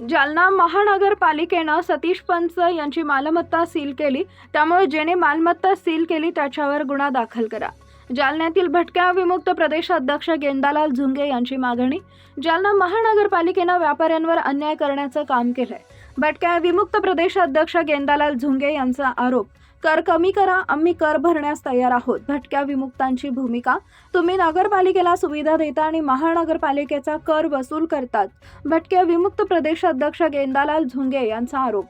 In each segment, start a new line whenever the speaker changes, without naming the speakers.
जालना महानगरपालिकेनं सतीश पंच यांची मालमत्ता सील केली. त्यामुळे ज्याने मालमत्ता सील केली त्याच्यावर गुन्हा दाखल करा. जालन्यातील भटक्या विमुक्त प्रदेश अध्यक्ष गेंदालाल झुंगे यांची मागणी. जालना महानगरपालिकेनं व्यापाऱ्यांवर अन्याय करण्याचं काम केलंय. भटक्या विमुक्त प्रदेश अध्यक्ष गेंदालाल झुंगे यांचा आरोप. कर कमी करा आम्ही कर भरण्यास तयार आहोत. भटक्या विमुक्तांची भूमिका. तुम्ही नगरपालिकेला सुविधा देता आणि महानगरपालिकेचा कर वसूल करतात. भटक्या विमुक्त प्रदेशाध्यक्ष गेंदालाल झुंगे यांचा आरोप.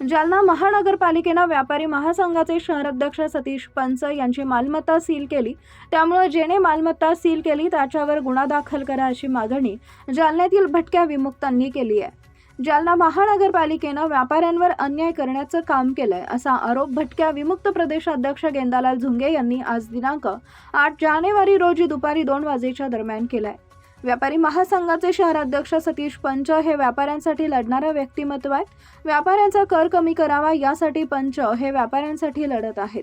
जालना महानगरपालिकेनं व्यापारी महासंघाचे शहराध्यक्ष सतीश पंच यांची मालमत्ता सील केली. त्यामुळे जेने मालमत्ता सील केली त्याच्यावर गुन्हा दाखल करा अशी मागणी जालन्यातील भटक्या विमुक्तांनी केली आहे. जालना महानगरपालिकेनं व्यापाऱ्यांवर अन्याय करण्याचं काम केलंय असा आरोप भटक्या विमुक्त प्रदेशाध्यक्ष गेंदालाल झुंगे यांनी आज दिनांक आठ जानेवारी रोजी दुपारी दोन वाजेच्या दरम्यान केलाय. व्यापारी महासंघाचे शहराध्यक्ष सतीश पंच हे व्यापाऱ्यांसाठी लढणारं व्यक्तिमत्व आहे. व्यापाऱ्यांचा कर कमी करावा यासाठी पंच हे व्यापाऱ्यांसाठी लढत आहेत.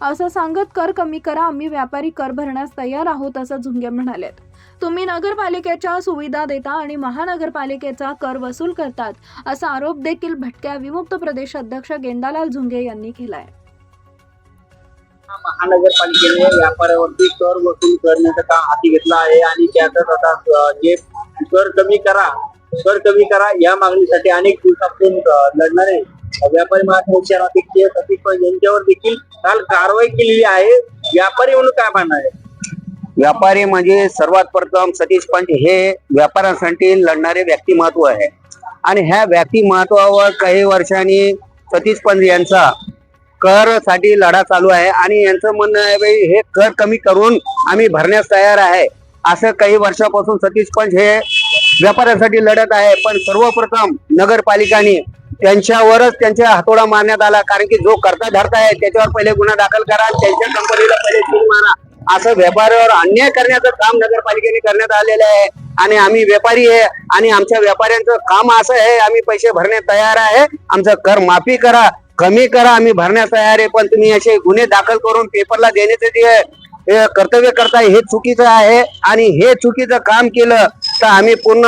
असं सांगत कर कमी करा आम्ही व्यापारी कर भरण्यास तयार आहोत असं झुंगे म्हणालेत. तुम्ही नगरपालिकेच्या सुविधा देता आणि महानगरपालिकेचा कर वसूल करतात असा आरोप देखील भटक्या विमुक्त प्रदेश अध्यक्ष गेंदालाल झुंगे यांनी केलाय.
महानगरपालिकेने व्यापाऱ्यावरती कर वसूल करण्याचं काम हाती घेतलं आहे आणि त्यातच आता जे कर कमी करा कर कमी करा या मागणीसाठी अनेक दिवसापासून लढणारे व्यापारी महासंघाचे अध्यक्ष सतीश पण यांच्यावर देखील काल कारवाई केलेली आहे. व्यापारी म्हणून काय म्हणणं आहे?
व्यापारी म्हणजे सर्वात प्रथम सतीश पंच हे व्यापाऱ्यांसाठी लढणारे व्यक्तिमत्व आहे. आणि ह्या व्यक्तिमत्वावर काही वर्षांनी सतीश पंच यांचा कर साठी लढा चालू आहे आणि यांचं म्हणणं आहे बाई हे कर कमी करून आम्ही भरण्यास तयार आहे. असं काही वर्षापासून सतीश पंच हे व्यापाऱ्यांसाठी लढत आहे. पण सर्वप्रथम नगरपालिकाने त्यांच्यावरच त्यांच्या हातोडा मारण्यात आला. कारण की जो करता धरता आहे त्याच्यावर पहिले गुन्हा दाखल करा त्यांच्या कंपनीला पहिले सील मारा. असं व्यापाऱ्यावर अन्याय करण्याचं काम नगरपालिकेने करण्यात आलेलं आहे. आणि आम्ही व्यापारी आहे आणि आमच्या व्यापाऱ्यांचं काम असं आहे. आम्ही पैसे भरण्यास तयार आहे. आमचं कर माफी करा. कमी करा आम्ही भरण्यास तयार आहे पण तुम्ही असे गुन्हे दाखल करून पेपरला देण्याचे जे कर्तव्य करताय हे चुकीचं आहे. आणि हे चुकीचं काम केलं तर आम्ही पूर्ण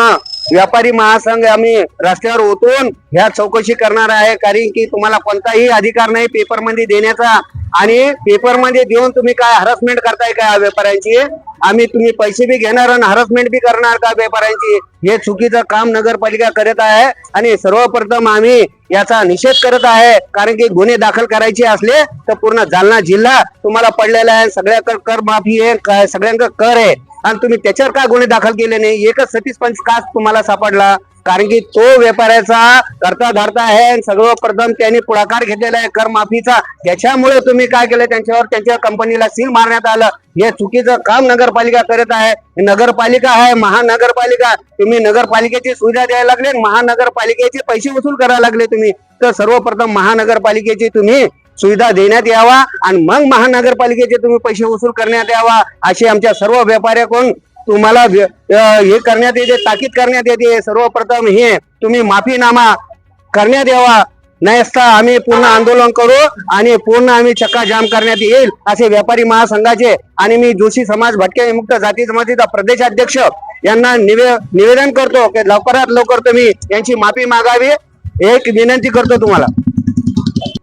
व्यापारी महासंघ आम्ही रस्त्यावर उतरून ह्या चौकशी करणार आहे कारण की तुम्हाला कोणताही अधिकार नाही पेपरमध्ये देण्याचा. आणि पेपरमध्ये देऊन तुम्ही काय हरसमेंट करताय का व्यापाऱ्यांची? आम्ही तुम्ही पैसे बी घेणार आणि हरसमेंट बी करणार का व्यापाऱ्यांची? हे चुकीचं काम नगरपालिका करत आहे आणि सर्वप्रथम आम्ही याचा निषेध करत आहे. कारण की गुन्हे दाखल करायचे असले तर पूर्ण जालना जिल्हा तुम्हाला पडलेला आहे सगळ्याकडे कर माफी आहे सगळ्यांकडे कर आहे. आणि तुम्ही त्याच्यावर का गुन्हे दाखल केले नाही? एकच सतीश पंच का तुम्हाला सापडला? कारण की तो व्यापाऱ्याचा करता धरता आहे आणि सर्वप्रथम त्यांनी पुढाकार घेतलेला आहे कर माफीचा. त्याच्यामुळे तुम्ही काय केलं? त्यांच्यावर त्यांच्या कंपनीला सील मारण्यात आलं. हे चुकीचं काम नगरपालिका करत आहे. नगरपालिका आहे महानगरपालिका. तुम्ही नगरपालिकेची सुविधा द्यायला लागले महानगरपालिकेचे पैसे वसूल करायला लागले तुम्ही. तर सर्वप्रथम महानगरपालिकेची तुम्ही सुविधा देण्यात यावा आणि मग महानगरपालिकेचे तुम्ही पैसे वसूल करण्यात यावा अशी आमच्या सर्व व्यापाऱ्याकडून तुम्हाला हे करण्यात येते ताकीद करण्यात येते. सर्वप्रथम हे तुम्ही माफीनामा करण्यात यावा. नसता आम्ही पूर्ण आंदोलन करू आणि पूर्ण आम्ही चक्का जाम करण्यात येईल असे व्यापारी महासंघाचे आणि मी जोशी समाज भटके विमुक्त जाती जमातीचा प्रदेशाध्यक्ष यांना निवे निवेदन करतो की लवकरात लवकर तुम्ही यांची माफी मागावी. एक विनंती करतो तुम्हाला.